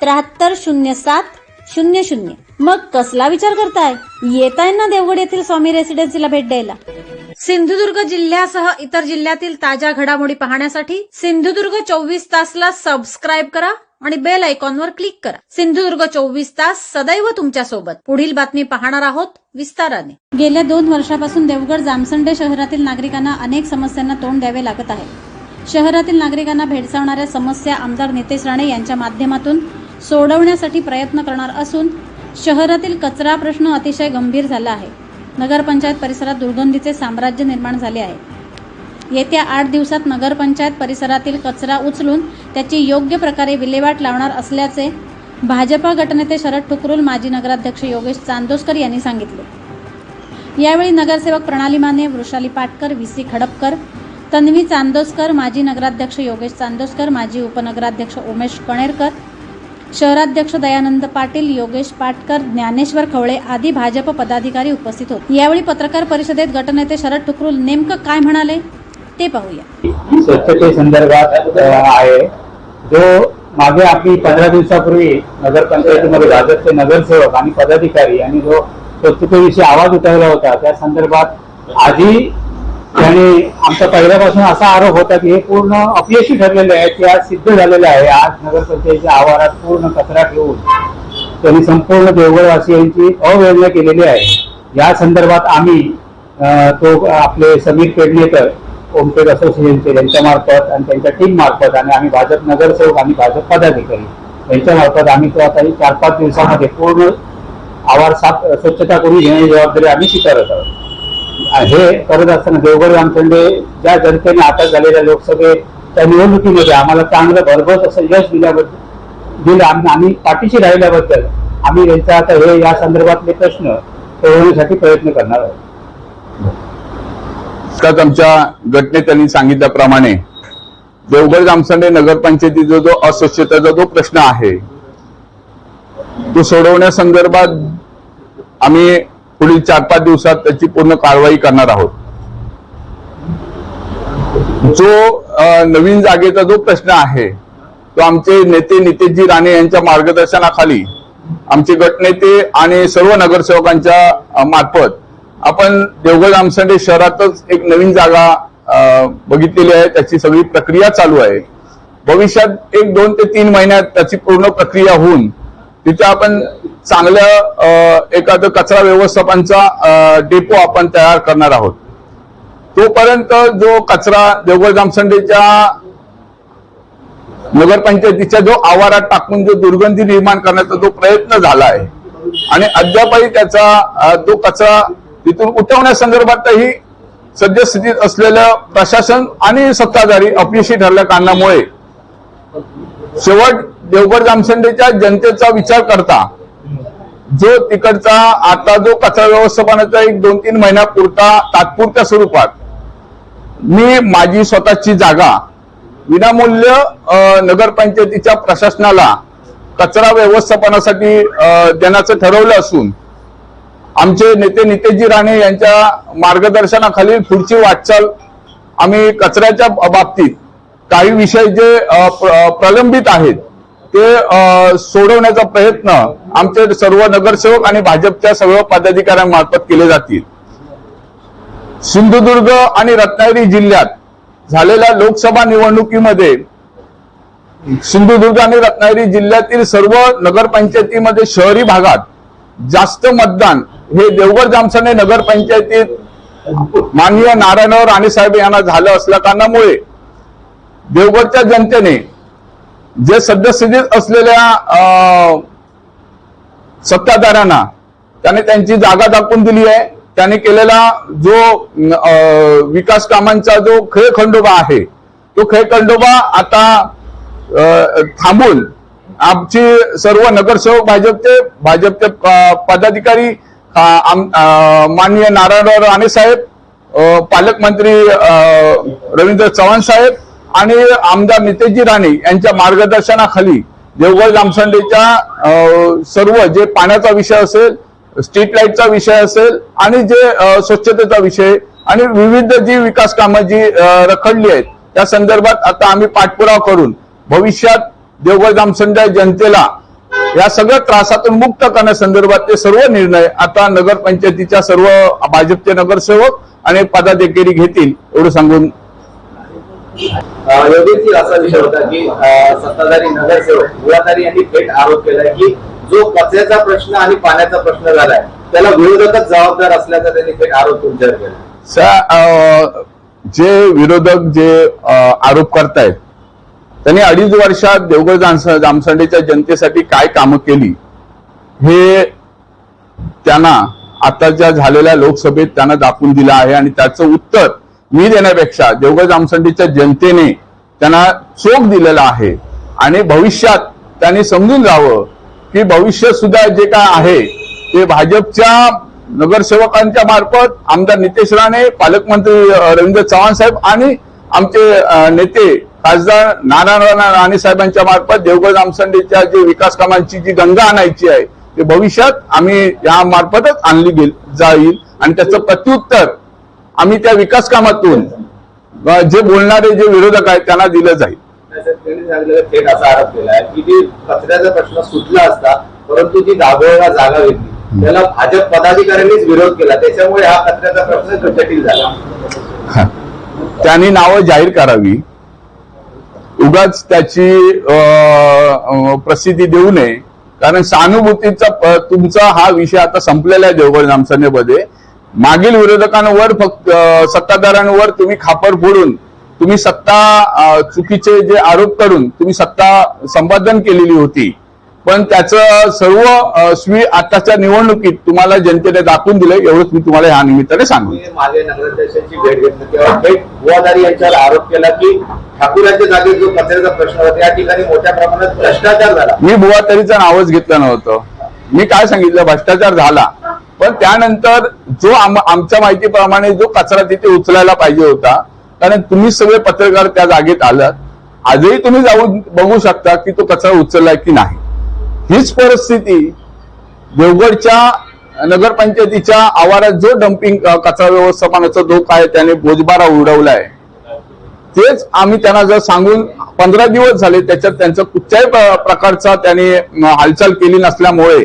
त्र्याहत्तर शून्य सात शून्य शून्य. मग कसला विचार करताय? येताय ना देवगड येथील स्वामी रेसिडेन्सीला भेट द्यायला. सिंधुदुर्ग जिल्ह्यासह इतर जिल्ह्यातील ताज्या घडामोडी पाहण्यासाठी सिंधुदुर्ग चोवीस तासला सबस्क्राईब करा आणि बेल आयकॉनवर क्लिक करा. सिंधुदुर्ग चोवीस तास सदैव तुमच्यासोबत पुढील बातमी पाहणार आहोत विस्ताराने. गेल्या दोन वर्षापासून देवगड जामसंडे शहरातील नागरिकांना अनेक समस्यांना तोंड द्यावे लागत आहे. शहरातील नागरिकांना भेडसावणाऱ्या समस्या आमदार नितेश राणे यांच्या माध्यमातून सोडवण्यासाठी प्रयत्न करणार असून शहरातील कचरा प्रश्न अतिशय गंभीर झाला आहे. नगरपंचायत परिसरात दुर्गंधीचे साम्राज्य निर्माण झाले आहे. येत्या आठ दिवसात नगरपंचायत परिसरातील कचरा उचलून त्याची योग्य प्रकारे विल्हेवाट लावणार असल्याचे भाजपा गटनेते शरद ठुकरुल माजी नगराध्यक्ष योगेश चांदोसकर यांनी सांगितले. यावेळी नगरसेवक प्रणाली माने वृषाली पाटकर व्ही. सी. खडपकर तन्वी चांदोसकर माजी नगराध्यक्ष योगेश चांदोसकर माजी उपनगराध्यक्ष उमेश कणेरकर शहराध्यक्ष दयानंद पाटील योगेश पाटकर ज्ञानेश्वर खवळे आदी भाजप पदाधिकारी उपस्थित होते. यावेळी पत्रकार परिषदेत गटनेते शरद ठुकरुल नेमकं काय म्हणाले ते पाहूया. स्वच्छते संदर्भात आहे. जो मागे आपली पंधरा दिवसापूर्वी नगरपंचायतीमध्ये भाजपचे नगरसेवक आणि पदाधिकारी आणि जो स्वच्छतेविषयी आवाज उठवला होता त्या संदर्भात आधी आणि आमचा पहिल्यापासून असा आरोप होता की हे पूर्ण अपयशी ठरलेले आहे की आज सिद्ध झालेलं आहे. आज नगरपंचायतीच्या आवारात पूर्ण कचरा ठेवून त्यांनी संपूर्ण देवगडवासियांची अवहेलना केलेली आहे. या संदर्भात आम्ही तो आपले समीर पेडणेकर ओमपेड असोसिएशनचे यांच्यामार्फत आणि त्यांच्या टीम मार्फत आणि आम्ही भाजप नगरसेवक आणि भाजप पदाधिकारी यांच्या मार्फत आम्ही तो आता चार पाच दिवसामध्ये पूर्ण आवार साफ स्वच्छता करून घेण्याची जबाबदारी आम्ही स्वीकारत आहोत. हे करत असताना देवगड रामचंडे ज्या जनतेने आता झालेल्या लोकसभेच्या निवडणुकीमध्ये आम्हाला चांगलं भरभर असं यश दिल्याबद्दल दिलं. आम्ही पाठीशी राहिल्याबद्दल आम्ही त्यांचा आता हे या संदर्भातले प्रश्न सोडवण्यासाठी प्रयत्न करणार आहोत. आत्ताच आमच्या गटनेत्यांनी सांगितल्याप्रमाणे देवगड जामसंडे नगरपंचायतीचा जो अस्वच्छतेचा जो प्रश्न आहे तो सोडवण्यासंदर्भात आम्ही पुढील चार पाच दिवसात त्याची पूर्ण कारवाई करणार आहोत. जो नवीन जागेचा जो प्रश्न आहे तो आमचे नेते नितेशजी राणे यांच्या मार्गदर्शनाखाली आमचे गटनेते आणि सर्व नगरसेवकांच्या मार्फत आपण देवगड आमसंडे शहरातच एक नवीन जागा बघितलेली आहे. त्याची सगळी प्रक्रिया चालू आहे. भविष्यात एक दोन ते तीन महिन्यात त्याची पूर्ण प्रक्रिया होऊन तिथे आपण चांगलं एखादं कचरा व्यवस्थापनचा डेपो आपण तयार करणार आहोत. तोपर्यंत जो कचरा देवगड जामसंडेच्या नगरपंचायतीच्या जो आवारात टाकून जो दुर्गंधी निर्माण करण्याचा जो प्रयत्न झाला आहे आणि अद्यापही त्याचा जो कचरा तिथून उठवण्यासंदर्भातही सद्यस्थितीत असलेलं प्रशासन आणि सत्ताधारी अपयशी ठरल्या कारणामुळे शेवट देवगड जामसंडेच्या जनतेचा विचार करता जो तिकडचा आता जो कचरा व्यवस्थापनाचा एक दोन तीन महिन्यापुरता तात्पुरत्या स्वरूपात मी माझी स्वतःची जागा विनामूल्य नगरपंचायतीच्या प्रशासनाला कचरा व्यवस्थापनासाठी देण्याचं ठरवलं असून आमचे नेते नितेशजी राणे यांच्या मार्गदर्शनाखाली पुढची वाटचाल आम्ही कचऱ्याच्या बाबतीत काही विषय जे प्र- प्रलंबित आहेत ते सोडवण्याचा प्रयत्न आमचे सर्व नगरसेवक आणि भाजपच्या सर्व पदाधिकाऱ्यांमार्फत केले जातील. सिंधुदुर्ग आणि रत्नागिरी जिल्ह्यात झालेल्या लोकसभा निवडणुकीमध्ये सिंधुदुर्ग आणि रत्नागिरी जिल्ह्यातील सर्व नगरपंचायतीमध्ये शहरी भागात जास्त मतदान हे देवगड जामसने नगरपंचायतीत माननीय नारायणराव राणे साहेब यांना झालं असल्या कारणामुळे देवगडच्या जनतेने जे सद्यस्थितीत असलेल्या सत्ताधाऱ्यांना त्याने त्यांची जागा दाखवून दिली आहे. त्याने केलेला जो विकास कामांचा जो खेळखंडोबा आहे तो खेळखंडोबा आता थांबून आमची सर्व नगरसेवक भाजपचे भाजपचे पदाधिकारी आम- माननीय नारायणराव राणे साहेब पालकमंत्री रवींद्र चव्हाण साहेब आणि आमदार नितेशजी राणे यांच्या मार्गदर्शनाखाली देवगड जामसंडेच्या सर्व जे पाण्याचा विषय असेल स्ट्रीट लाईटचा विषय असेल आणि जे स्वच्छतेचा विषय आणि विविध जी विकास कामं जी रखडली आहेत त्या संदर्भात आता आम्ही पाठपुरावा करून भविष्यात देवगड जामसंडा जनतेला या सगळ्या त्रासातून मुक्त करण्यासंदर्भात ते सर्व निर्णय आता नगरपंचायतीच्या सर्व भाजपचे नगरसेवक आणि पदाधिकारी घेतील एवढं सांगून योगेशजी असा विषय होता की सत्ताधारी नगरसेवक मुळाधारी यांनी थेट आरोप केलाय की जो कचऱ्याचा प्रश्न आणि पाण्याचा प्रश्न झालाय त्याला विरोधकच जबाबदार असल्याचा त्यांनी थेट आरोप तुमच्यावर केला. जे विरोधक जे आरोप करतायत त्यांनी अडीच वर्षात देवगड जामसंडेच्या जनतेसाठी काय कामं केली हे त्यांना आताच्या झालेल्या लोकसभेत त्यांना दाखवून दिलं आहे आणि त्याचं उत्तर मी देण्यापेक्षा देवगड जामसंडीच्या जनतेने त्यांना चोख दिलेला आहे. आणि भविष्यात त्यांनी समजून जावं की भविष्य सुद्धा जे काय आहे ते भाजपच्या नगरसेवकांच्या मार्फत आमदार नितेश राणे पालकमंत्री रवींद्र चव्हाण साहेब आणि आमचे नेते खासदार नारायण राणे साहेबांच्या मार्फत देवगड जामसंडीच्या जे विकास कामांची जी गंगा आणायची आहे ते भविष्यात आम्ही या मार्फतच आणली गेल जाईल. आणि त्याचं प्रत्युत्तर आम्ही त्या विकास कामातून जे बोलणारे जे विरोधक आहेत त्यांना दिलं जाईल. थेट असा आरोप केलाय की जी कचऱ्याचा प्रश्न सुटला असता परंतु जी दाभोळला जागा घेतली. त्याला भाजप पदाधिकाऱ्यांनीच विरोध केला. त्याच्यामुळे हा कचऱ्याचा प्रश्न जटिल झाला. त्यांनी नावं जाहीर करावी. उगाच त्याची प्रसिद्धी देऊ नये. कारण सहानुभूतीचा तुमचा हा विषय आता संपलेला आहे देवगड जामसनेमध्ये मागील विरोधकांवर फक्त सत्ताधाऱ्यांवर तुम्ही खापर फोडून तुम्ही सत्ता चुकीचे जे आरोप करून तुम्ही सत्ता संपादन केलेली होती. पण त्याचं सर्व स्वी आताच्या निवडणुकीत तुम्हाला जनतेने दाखवून दिलं एवढंच मी तुम्हाला या निमित्ताने सांगू मागे नगराध्यक्षांची भेट घेतली तेव्हा यांच्यावर आरोप केला की ठाकूरांच्या जागेत जो कचऱ्याचा प्रश्न होता या ठिकाणी मोठ्या प्रमाणात भ्रष्टाचार झाला. मी बुवातरीचं नावच घेतलं नव्हतं. मी काय सांगितलं? भ्रष्टाचार झाला. पण त्यानंतर जो आम- आमच्या माहितीप्रमाणे जो कचरा तिथे उचलायला पाहिजे होता कारण तुम्ही सगळे पत्रकार त्या जागेत आलात आजही तुम्ही जाऊन बघू शकता की तो कचरा उचललाय की नाही. हीच परिस्थिती देवगडच्या नगरपंचायतीच्या आवारात जो डम्पिंग कचरा व्यवस्थापनाचा जो काय त्याने बोजबारा उडवलाय तेच आम्ही त्यांना जर सांगून पंधरा दिवस झाले त्याच्यात त्यांचा कुठच्याही प्रकारचा त्याने हालचाल केली नसल्यामुळे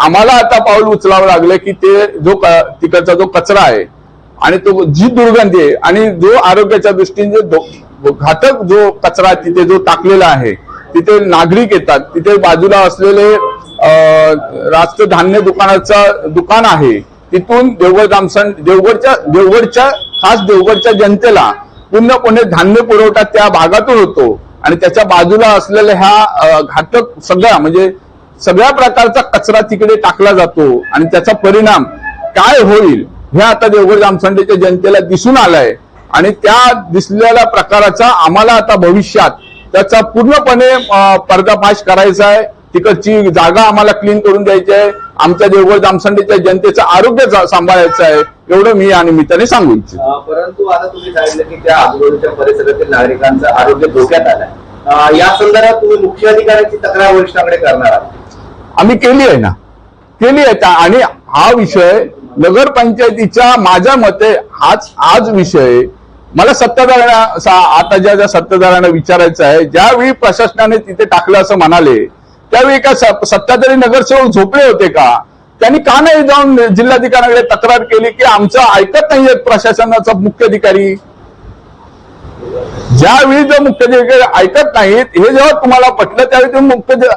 आम्हाला आता पाऊल उचलावं लागलं की ते जो तिकडचा जो कचरा आहे आणि तो जी दुर्गंधी आहे आणि जो आरोग्याच्या दृष्टीने जो घातक जो कचरा तिथे जो टाकलेला आहे तिथे नागरिक येतात. तिथे बाजूला असलेले अं, रास्त धान्य दुकानाचा दुकान आहे तिथून देवगड जामसण देवगडच्या देवगडच्या खास देवगडच्या जनतेला पूर्णपणे धान्य पुरवठा त्या भागातून होतो. आणि त्याच्या बाजूला असलेल्या ह्या घातक सगळ्या म्हणजे सगळ्या प्रकारचा कचरा तिकडे टाकला जातो आणि त्याचा परिणाम काय होईल हे आता देवगड जामसंडेच्या जनतेला दिसून आलाय. आणि त्या दिसलेल्या प्रकाराचा आम्हाला आता भविष्यात त्याचा पूर्णपणे पर्दाफाश करायचा आहे. तिकडची जागा आम्हाला क्लीन करून द्यायची आहे. आमच्या देवगड जामसंडेच्या जनतेचं आरोग्य सांभाळायचं आहे. एवढं मी या निमित्ताने सांगू इच्छितो. परंतु आता तुम्ही सांगितलं की त्या आजूबाजूच्या परिसरातील नागरिकांचं आरोग्य धोक्यात आलंय. या संदर्भात तुम्ही मुख्य अधिकाऱ्यांची तक्रार वरिष्ठांकडे करणार आहात. आम्ही केली आहे ना. केली आहे. का आणि हा विषय नगरपंचायतीच्या माझ्या मते हाच आज विषय. मला सत्ताधाऱ्यांना आता ज्या ज्या सत्ताधाऱ्यांना विचारायचं आहे ज्यावेळी प्रशासनाने तिथे टाकलं असं म्हणाले त्यावेळी का स- सत्ताधारी नगरसेवक झोपले होते का? त्यांनी का नाही जाऊन जिल्हाधिकाऱ्यांकडे तक्रार केली की आमचं ऐकत नाहीये प्रशासनाचा मुख्य अधिकारी ज्यावेळी जो मुख्याधिकारी ऐकत नाहीत हे जेव्हा तुम्हाला पटलं त्यावेळी तुम्ही मुख्य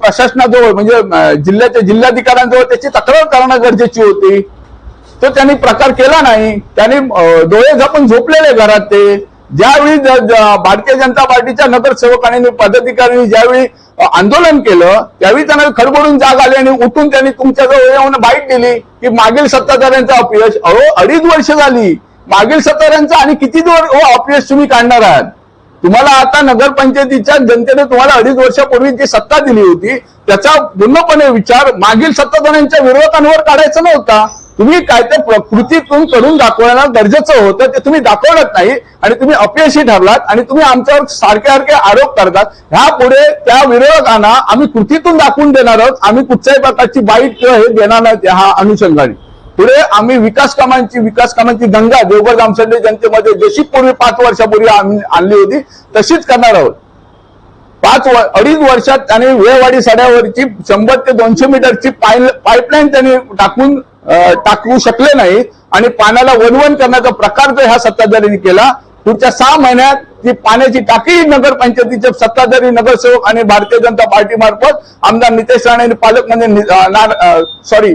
प्रशासनाजवळ म्हणजे जिल्ह्याच्या जिल्हाधिकाऱ्यांजवळ त्याची तक्रार करणं गरजेची होती. तो त्यांनी प्रकार केला नाही. त्यांनी डोळे झापून झोपलेले घरात ते. ज्यावेळी भारतीय जनता पार्टीच्या नगरसेवकांनी पदाधिकाऱ्यांनी ज्यावेळी आंदोलन केलं त्यावेळी त्यांना खडबडून जाग आली आणि उठून त्यांनी तुमच्याजवळ येऊन बाईट दिली की मागील सत्ताधाऱ्यांचा अपयश. अहो अडीच वर्ष झाली. मागील सत्ताधाऱ्यांचं आणि किती हो, अपयश तुम्ही काढणार आहात? तुम्हाला आता नगरपंचायतीच्या जनतेने तुम्हाला अडीच वर्षापूर्वी जी सत्ता दिली होती त्याचा पूर्णपणे विचार मागील सत्ताधाऱ्यांच्या विरोधकांवर काढायचा नव्हता. तुम्ही काय ते कृतीतून करून दाखवणं गरजेचं होतं ते तुम्ही दाखवलंच नाही आणि तुम्ही अपयशी ठरलात आणि तुम्ही आमच्यावर सारखे सारखे आरोप करतात. ह्या पुढे त्या विरोधकांना आम्ही कृतीतून दाखवून देणार आहोत. आम्ही कुठच्याही प्रकारची बाईट किंवा हे देणार नाही ह्या अनुषंगाने. पुढे आम्ही विकास कामांची विकास कामांची गंगा देवगड जामसंडे जनतेमध्ये जशी पूर्वी पाच वर्षापूर्वी आम्ही आणली होती तशीच करणार आहोत. पाच अडीच वर्षात त्यांनी वेळवाडी सड्यावरची शंभर ते दोनशे मीटरची पाईपलाईन त्यांनी टाकून टाकू शकले नाही आणि पाण्याला वनवन करण्याचा प्रकार जो ह्या सत्ताधाऱ्यांनी केला पुढच्या सहा महिन्यात ती पाण्याची टाकी नगरपंचायतीचे सत्ताधारी नगरसेवक आणि भारतीय जनता पार्टी मार्फत आमदार नितेश राणे आणि पालकमंत्री म्हणजे सॉरी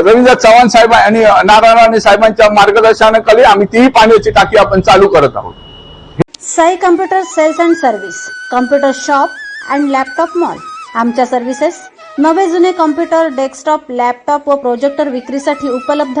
रवींद्र चव्हाण साहेब आणि नारायण राणे साहेबांच्या मार्गदर्शनाखाली आम्ही तीही पाण्याची टाकी आपण चालू करत आहोत. Sai computer sales and service computer shop and laptop mall आमच्या सर्व्हिसेस नवे जुने कॉम्प्युटर डेस्कटॉप लॅपटॉप व प्रोजेक्टर विक्रीसाठी उपलब्ध